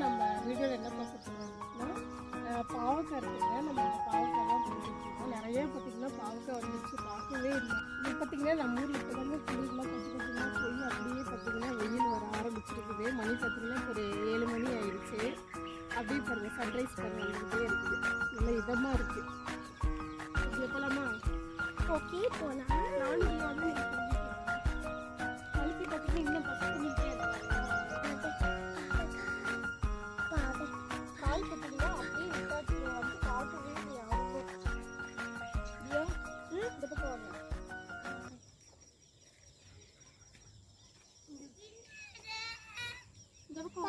நம்ம வீடியோவில் என்ன பார்க்க போகிறோம்னா பாவக்காய் இருக்குங்க நம்ம பாவக்காய் தான் பண்ணிட்டுருக்கோம் நிறைய பார்த்தீங்கன்னா பாவக்காய் வந்துச்சு பார்க்கவே இல்லை. இது பார்த்தீங்கன்னா நம்ம ஊரில் இப்போ வந்து குளிர்லாம் கொஞ்சம் கொஞ்சமாக போய் அப்படியே பார்த்தீங்கன்னா வெயில் வர ஆரம்பிச்சிருக்குது. மணி பார்த்தீங்கன்னா ஒரு ஏழு மணி ஆயிடுச்சு. அப்படியே பாருங்க சன்ரைஸ் பாருங்க வந்துகிட்டே இருக்குது. நல்லா இதமாக இருக்குது இது போலாமா? ஓகே போலாம். நானும் வந்து பார்த்தீங்கன்னா இன்னும் இப்போ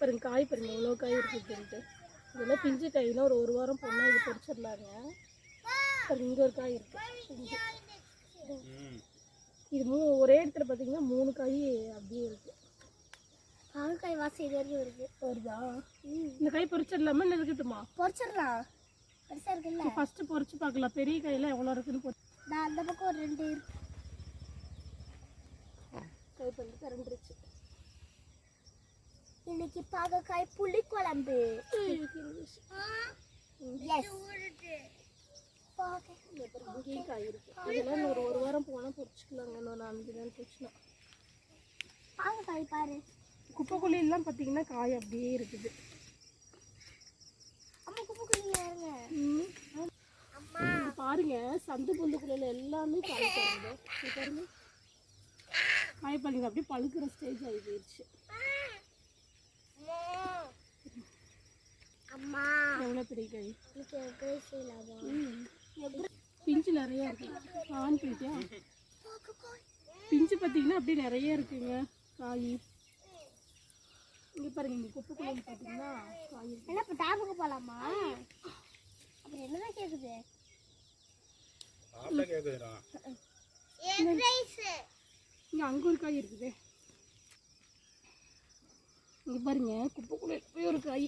பாருங்க காய் பாருங்க எவ்வளோ காய் இருக்குதுன்ட்டு இதெல்லாம் பிஞ்சு காய்னா ஒரு ஒரு வாரம் போனால் இது பறிச்சிடலாங்க பாருங்க இங்கே ஒரு காய் இருக்கு. பிஞ்சு இது மூ ஒரே இடத்துல பார்த்தீங்கன்னா மூணு காய் அப்படியே இருக்கு. பாகக்காய் வாசம் இது வரைக்கும் வருது. வருதா? இந்த காய் பொரிச்சிடலாமா இல்லை இருக்கட்டுமா? பொரிச்சிடலாம். பெருசா இருக்குல்ல? ஃபர்ஸ்ட் பொரிச்சு பார்க்கலாம். பெரிய கையில எவ்வளோ இருக்குன்னு பொரி நான் அந்த பக்கம் ஒரு ரெண்டு இருக்கு. கை பண்ணி திரண்டுருச்சு இன்னைக்கு பாகக்காய் புளி குழம்பு எஸ் இங்கேயும் காய் இருக்கு. இதெல்லாம் ஒரு ஒரு வாரம் போனால் பொரிச்சுக்கலாங்க இன்னும் நான்கு நாள் போச்சுன்னா பாகக்காய் பாரு. குப்பைக்குழியெல்லாம் பார்த்தீங்கன்னா காய் அப்படியே இருக்குது. அம்மா இங்க பாருங்க சந்து பொந்துக்குள்ள எல்லாமே காய் பாருங்க. பாருங்க அப்படியே பழுக்கிற ஸ்டேஜ் ஆகி போயிடுச்சு அம்மா. எவ்வளோ பெரிய செய்யலாமா பிஞ்சு நிறைய இருக்கு. ஆண் பிஞ்சியா பாகக்காய் பிஞ்சு பார்த்தீங்கன்னா அப்படியே நிறைய இருக்குங்க காய். இங்கே பாருங்க இங்கே குப்பைக்குள்ள பார்த்தீங்கன்னா காய் என்ன இப்போ டாபுக்கு போகலாமா அப்புறம் என்னதான் கேட்குது கேட்குதுடா காய் இருக்குது. இங்கே பாருங்க குப்பைக்குள்ள போய் ஒரு காய்.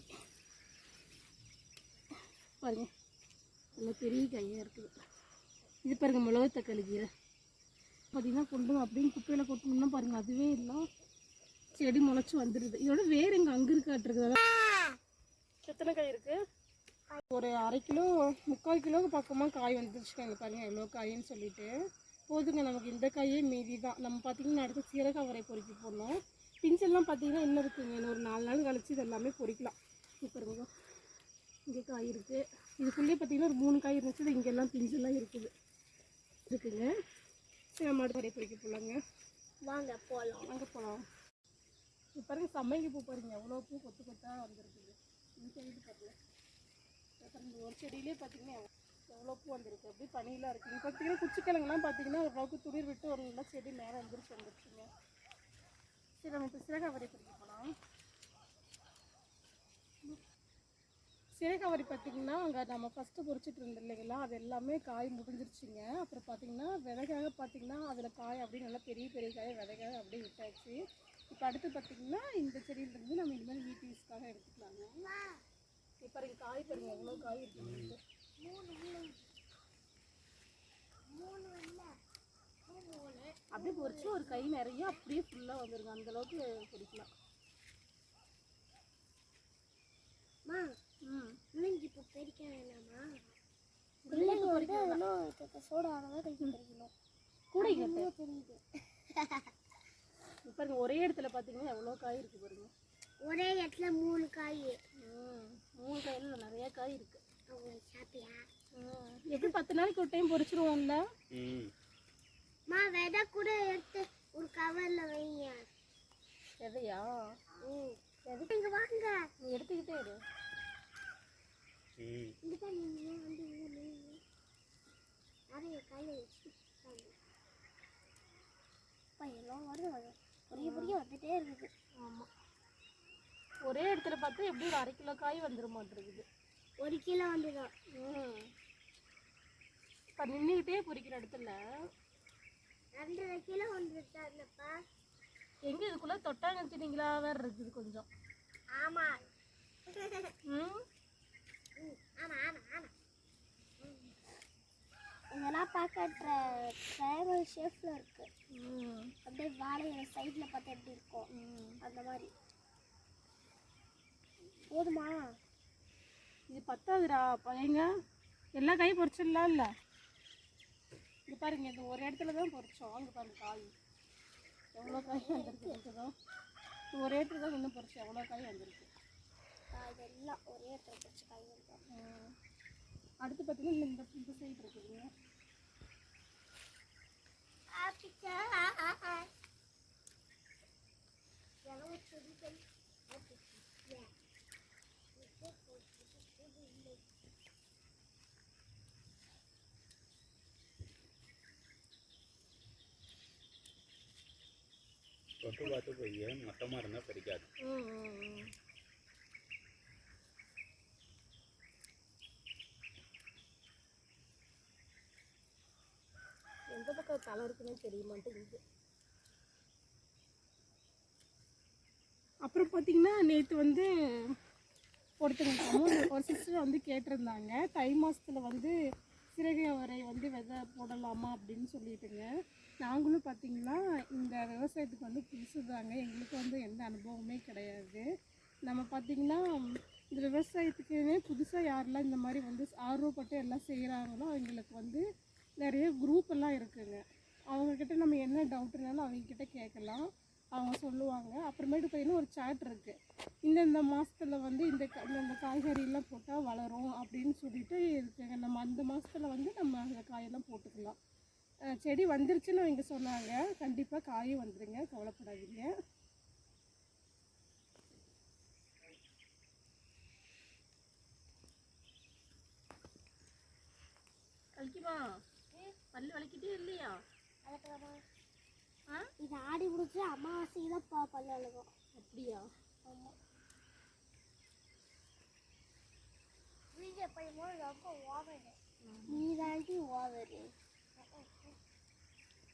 பாருங்க நல்ல பெரிய காயாக இருக்குது. இது பாருங்க மிளகு தக்காளி கீரை. பார்த்தீங்கன்னா கொண்டு அப்படின்னு குப்பையில் கொட்டணும்னா பாருங்க அதுவே இல்லை செடி முளைச்சி வந்துடுது இதோட வேறு எங்கே அங்கே இருக்காட்டுருக்குது எத்தனை காய் இருக்கு? ஒரு அரை கிலோ முக்கால் கிலோவுக்கு பக்கமாக காய் வந்துருச்சுக்காங்க பாருங்க எவ்வளோ காயின்னு சொல்லிட்டு. போதுங்க நமக்கு இந்த காயே மீதி தான் நம்ம பார்த்தீங்கன்னா அடுத்து சீரக வரை பொறுக்கி போடணும் பிஞ்செல்லாம் பார்த்தீங்கன்னா இன்னும் இருக்குங்க இன்னும் ஒரு நாலு நாள் கழிச்சு இது எல்லாமே பொரிக்கலாம் இப்போ இருங்க இங்கே காய் இருக்குது இதுக்குள்ளேயே பார்த்தீங்கன்னா ஒரு மூணு காய் இருந்துச்சு. இது இங்கெல்லாம் பிஞ்செல்லாம் இருக்குது. இருக்குங்க. சரி நம்ம அடுத்து வரை பொறிக்க போகலாங்க வாங்க போகலாம் அங்கே போகலாம் இப்போ பாருங்க சம்மங்கி பூ பாருங்க. எவ்வளோ பூ கொத்து கொத்தாக வந்திருக்குது. இந்த சைடு பாருங்க. அப்புறம் இந்த ஒரு செடியிலே பார்த்தீங்கன்னா எவ்வளோ பூ வந்திருக்கு? அப்படியே பனியெலாம் இருக்குது இப்போ பார்த்தீங்கன்னா குச்சிக்கிழங்குலாம் பார்த்தீங்கன்னா ஓரளவுக்கு துளிர் விட்டு ஒரு நல்ல செடி மேலே வந்துருச்சு வந்துருச்சுங்க. சரி நம்ம இப்போ சிறகாவரி பிடிக்க போகலாம் சிறகாவரி பார்த்தீங்கன்னா அங்கே நம்ம ஃபஸ்ட்டு பொறிச்சிட்டு இருந்தோம் இல்லைங்களா? அது எல்லாமே காய் முடிஞ்சிருச்சுங்க. அப்புறம் பார்த்திங்கன்னா விதைக்காக பார்த்தீங்கன்னா அதில் காய் அப்படியே நல்லா பெரிய பெரிய காய் விதைக்காக அப்படியே விட்டாச்சு. இப்போ அடுத்து பார்த்தீங்கன்னா இந்த செடியிலேருந்து நம்ம இனிமேல் வீட்டு யூஸ்க்காக எடுத்துக்கலாங்க. இப்போ பாருங்க காய் பாருங்க எவ்வளோ காய் இருக்குது அப்படியே பொறிச்சு ஒரு கை நிறைய அப்படியே ஃபுல்லாக வந்துருங்க. அந்த அளவுக்கு பொறிக்கலாம். அம்மா ம். முள்ளங்கி இப்போ பறிக்க வேணாமா? முள்ளங்கி வந்து இன்னும் சோடா ஆனதான் கழிச்சு பறிக்கணும். இன்னும் தெரியுது. இப்போ பாருங்க ஒரே இடத்துல பார்த்தீங்கன்னா எவ்வளோ காய் இருக்கு பாருங்க. ஒரே இடத்துல மூணு காய். மூணு காயில் நிறைய காய் இருக்கு. எப்படி பத்து நாளைக்கு ஒரு டைம் பொறிச்சிருவோம்ல ம். விதை கூட எடுத்து ஒரு கவர்ல வைங்க. எதையா எதுக்கு இங்க வாங்க. நீ எடுத்துக்கிட்டே இரு. ஒரே இடத்துல பார்த்தா எப்படி ஒரு அரை கிலோ காய் வந்துட மாட்டிருக்குது ஒரு கிலோ வந்துடும் ம் இப்போ நின்றுக்கிட்டே பொறிக்கிற இடத்துல. ரெண்டரை கிலோ வந்துட்டாருப்பா எங்கே இதுக்குள்ளே தொட்டாங்கச்சினிங்களா வேற இருக்குது கொஞ்சம். ஆமா. ம்? ம், ஆமா ஆமா ஆமா. ம். இதெல்லாம் பார்க்க ட்ரையாங்கல் ஷேப்பில் இருக்கு. அப்படியே வாழை சைடில் பார்த்தா எப்படி இருக்கும் அந்த மாதிரி. போதுமா? பத்தாதுடா. பையங்க எல்லா காயும் பொரிச்சிடலாம் இல்லை? இது பாருங்க இது ஒரு இடத்துல தான் பொரிச்சோம். அங்கே பாருங்க காய். எவ்வளோ காய் வந்திருக்கு இருக்குதோ ஒரு இடத்துல தான் இன்னும் பொரிச்சோம் எவ்வளோ காய் வந்திருக்கு? இதெல்லாம் ஒரே இடத்துல வச்சு காய். அடுத்து பார்த்தீங்கன்னா இந்த இந்த சைடு இருக்குதுங்க தொட்டு பார்த்து போய் மொத்தமாக இருந்தால் ம். எந்த பக்கம் தலை இருக்குன்னே தெரிய மாட்டேங்குது அப்புறம் பார்த்தீங்கன்னா நேற்று வந்து ஒருத்தவங்க அமௌண்ட் ஒரு சிஸ்டர் வந்து கேட்டிருந்தாங்க. தை மாதத்தில் வந்து சிறகை அவரை வந்து விதை போடலாமா அப்படின்னு சொல்லிட்டுங்க. நாங்களும் பார்த்தீங்கன்னா இந்த விவசாயத்துக்கு வந்து புதுசு தாங்க எங்களுக்கு வந்து எந்த அனுபவமே கிடையாது. நம்ம பார்த்தீங்கன்னா இந்த விவசாயத்துக்குன்னே புதுசாக யாரெல்லாம் இந்த மாதிரி வந்து ஆர்வப்பட்டு எல்லாம் செய்கிறாங்களோ அவங்களுக்கு வந்து நிறைய குரூப் எல்லாம் அவங்கக்கிட்ட நம்ம என்ன டவுட்னாலும் அவங்கக்கிட்ட கேட்கலாம். அவங்க சொல்லுவாங்க. அப்புறமேட்டு பார்த்தீங்கன்னா ஒரு சாட் இருக்குது இந்தந்த மாதத்துல வந்து இந்த க- இந்தந்த காய்கறியெல்லாம் போட்டால் வளரும் அப்படின்னு சொல்லிட்டு இருக்குங்க நம்ம அந்த மாதத்துல வந்து நம்ம அந்த காயெல்லாம் போட்டுக்கலாம். செடி வந்துருச்சுன்னு அவங்க சொன்னாங்க. கண்டிப்பாக காயும் வந்துருங்க. கவலைப்படாதீங்க. கழிக்குமா? பல்லு வலிக்கிட்டே இல்லையா? இது ஆடி முடிச்சு அமாவாசைக்கு தான் பா பல்லு அழுகும் அப்படியா? ஆமாம் வீடியோ பண்ணும்போது ரொம்ப ஓவர். நீ தாண்டி ஓவர்.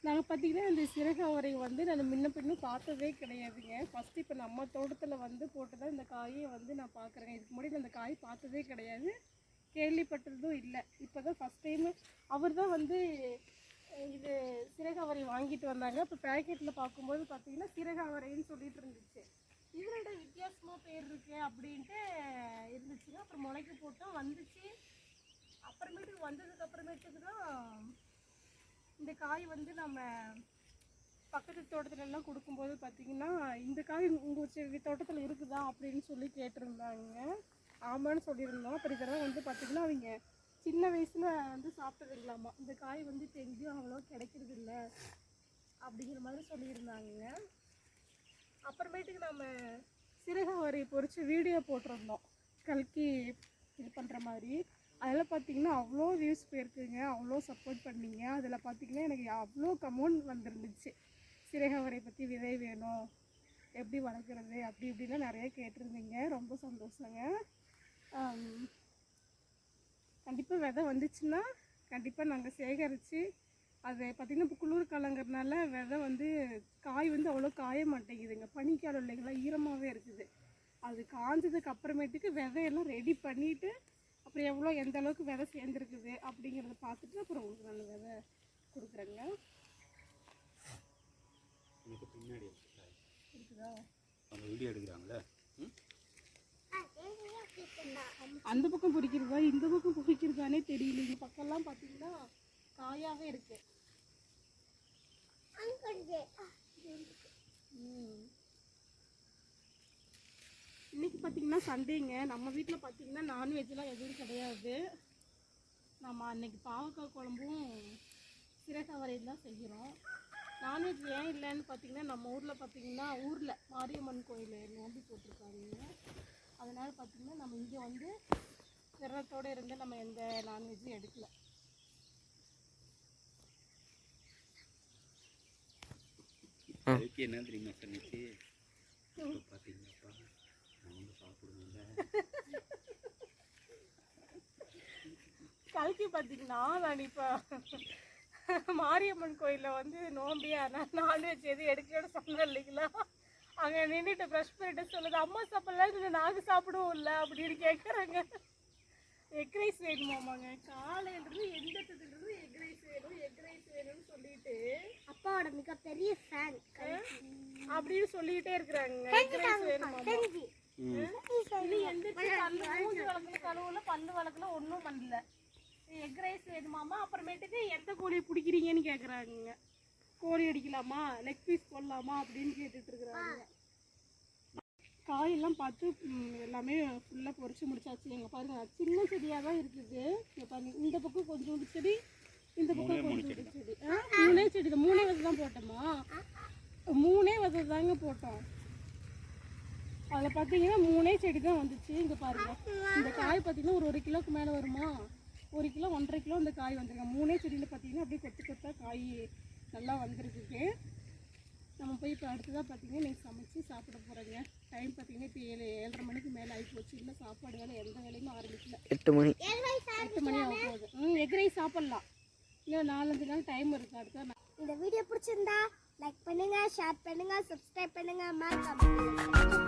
நாங்கள் பார்த்தீங்கன்னா இந்த சிறகு அவரை வந்து நான் முன்ன பின்னும் பார்த்ததே கிடையாதுங்க. ஃபஸ்ட்டு இப்போ நம்ம தோட்டத்தில் வந்து போட்டு தான் இந்த காயை வந்து நான் பார்க்குறேங்க இதுக்கு முன்னாடி நான் இந்த காய் பார்த்ததே கிடையாது. கேள்விப்பட்டதும் இல்லை. இப்போ தான் ஃபஸ்ட் டைம் அவர் தான் வந்து இது சிறகு அவரை வாங்கிட்டு வந்தாங்க. இப்போ பேக்கெட்டில் பார்க்கும்போது பார்த்தீங்கன்னா சிறகு அவரைன்னு சொல்லிட்டு இருந்துச்சு. இதனோட வித்தியாசமாக பேர் இருக்கு அப்படின்ட்டு இருந்துச்சுங்க. அப்புறம் முளைக்க போட்டோம் வந்துச்சு. அப்புறமேட்டுக்கு வந்ததுக்கு அப்புறமேட்டுக்கு தான் இந்த காய் வந்து நம்ம பக்கத்து தோட்டத்துலலாம் கொடுக்கும்போது பார்த்தீங்கன்னா இந்த காய் உங்கள் செடி தோட்டத்தில் இருக்குதா அப்படின்னு சொல்லி கேட்டிருந்தாங்க. ஆமான்னு சொல்லியிருந்தோம். அப்புறம் இதெல்லாம் வந்து பார்த்தீங்கன்னா அவங்க சின்ன வயசில் வந்து சாப்பிட்டதுங்களாமா? இந்த காய் வந்து இப்போ எங்கேயும் அவ்வளோ கிடைக்கிறது இல்லை அப்படிங்கிற மாதிரி சொல்லியிருந்தாங்க. அப்புறமேட்டுக்கு நம்ம சிறகு வரி பொறிச்சு வீடியோ போட்டிருந்தோம். கல்கி இது பண்ணுற மாதிரி. அதில் பார்த்தீங்கன்னா அவ்வளோ வியூஸ் போயிருக்குங்க. அவ்வளோ சப்போர்ட் பண்ணீங்க. அதில் பார்த்தீங்கன்னா எனக்கு அவ்வளோ கமௌண்ட் வந்துருந்துச்சு. சிறகவரை பற்றி விதை வேணும் எப்படி வளர்க்குறது அப்படி இப்படிலாம் நிறைய கேட்டிருந்தீங்க. ரொம்ப சந்தோஷங்க. கண்டிப்பாக விதை வந்துச்சுன்னா கண்டிப்பாக நாங்கள் சேகரித்து அது பார்த்திங்கன்னா இப்போ குளிர் காலங்கிறதுனால விதை வந்து காய் வந்து அவ்வளோ காய மாட்டேங்குதுங்க. பனிக்காலம் இல்லைங்களா? ஈரமாகவே இருக்குது. அது காஞ்சதுக்கு அப்புறமேட்டுக்கு விதையெல்லாம் ரெடி பண்ணிவிட்டு அப்புறம் எவ்வளோ எந்த அளவுக்கு விதை சேர்ந்துருக்குது அப்படிங்கிறத பார்த்துட்டு அப்புறம் உங்களுக்கு நான் விதை கொடுக்குறேங்க. பின்னாடி இருக்கு. இருக்குதா? அவங்க வீடியோ எடுக்கிறாங்களே அந்த பக்கம் பிடிக்கிறதா இந்த பக்கம் பிடிக்கிறதானே தெரியல. இந்த பக்கம்லாம் பார்த்தீங்கன்னா காயாகவே இருக்கு. இன்னைக்கு பார்த்தீங்கன்னா சண்டேங்க. நம்ம வீட்டில் பார்த்தீங்கன்னா நான்வெஜ்லாம் எதுவும் கிடையாது. நம்ம அன்னைக்கு பாவக்காய் குழம்பும் சிறகவரையும் தான் செய்கிறோம். நான்வெஜ் ஏன் இல்லைன்னு பார்த்தீங்கன்னா நம்ம ஊரில் பார்த்தீங்கன்னா ஊரில் மாரியம்மன் கோயில் நோம்பி போட்டிருக்காங்க. அதனால் பார்த்தீங்கன்னா நம்ம இங்கே வந்து விரதத்தோடு இருந்து நம்ம எந்த நான்வெஜ்ஜும் எடுக்கல. அதுக்கு என்ன தெரியுமா சொன்னிச்சு கல்கி பார்த்தீங்கன்னா நான் இப்போ மாரியம்மன் கோயிலில் வந்து நோம்பி ஆனால் நான்வெஜ் எதுவும் எடுக்கணும்னு சொன்னேன் இல்லைங்களா? அங்கே நின்றுட்டு ப்ரஷ் பண்ணிட்டு சொல்லுது அம்மா சாப்பிட்லாம் இல்லை நாங்கள் சாப்பிடுவோம் இல்லை அப்படின்னு கேட்குறாங்க எக் ரைஸ் வேணுமாமாங்க. காலையிலேருந்து எந்த இடத்துலருந்து எக் ரைஸ் வேணும் எக் ரைஸ் வேணும்னு சொல்லிட்டு. அப்பாவோட பெரிய ஃபேன் அப்படின்னு சொல்லிக்கிட்டே இருக்கிறாங்க. எக் ரைஸ் வேணுமாமா? பல்லு வளர்க்கல ஒன்றும் பண்ணல. எக் ரைஸ் வேணுமாமா? அப்புறமேட்டுக்கு எந்த கோழியை பிடிக்கிறீங்கன்னு கேட்குறாங்க கோழி அடிக்கலாமா? லெக் பீஸ் போடலாமா? அப்படின்னு கேட்டுட்டு இருக்கிறாங்க. காயெல்லாம் பார்த்து எல்லாமே ஃபுல்லாக பொரிச்சு முடிச்சாச்சு. எங்க பாருங்க சின்ன செடியாக தான் இருக்குது. இங்க பாருங்க இந்த பக்கம் கொஞ்சோண்டு செடி இந்த பக்கம் கொஞ்சோண்டு செடி. மூணே செடி தான். மூணே விதை தான் போட்டோமா? மூணே விதை தாங்க போட்டோம். அதில் பார்த்தீங்கன்னா மூணே செடி தான் வந்துச்சு. இங்கே பாருங்க இந்த காய் பார்த்தீங்கன்னா ஒரு ஒரு கிலோக்கு மேலே வருமா? ஒரு கிலோ ஒன்றரை கிலோ இந்த காய் வந்துருங்க. மூணே செடியில் பார்த்தீங்கன்னா அப்படியே கொத்து கொத்தா காய் நல்லா வந்திருக்குது. நம்ம போய் இப்போ அடுத்ததாக பார்த்தீங்கன்னா நீங்கள் சமைச்சு சாப்பிட போகிறோங்க டைம் பார்த்தீங்கன்னா இப்போ ஏழு ஏழரை மணிக்கு மேலே ஆகி போச்சு இல்லை சாப்பாடு வேலை எந்த வேலையுமே ஆரம்பிக்கல. எட்டு மணி. எட்டு மணி ஆக போகுது. ம் எக் ரைஸ் சாப்பிட்லாம். இன்னும் நாலஞ்சு நாள் டைம் இருக்குது அடுத்த இந்த வீடியோ பிடிச்சிருந்தா லைக் பண்ணுங்க ஷேர் பண்ணுங்க சப்ஸ்கிரைப் பண்ணுங்க. மறக்காம பண்ணுங்க Bye.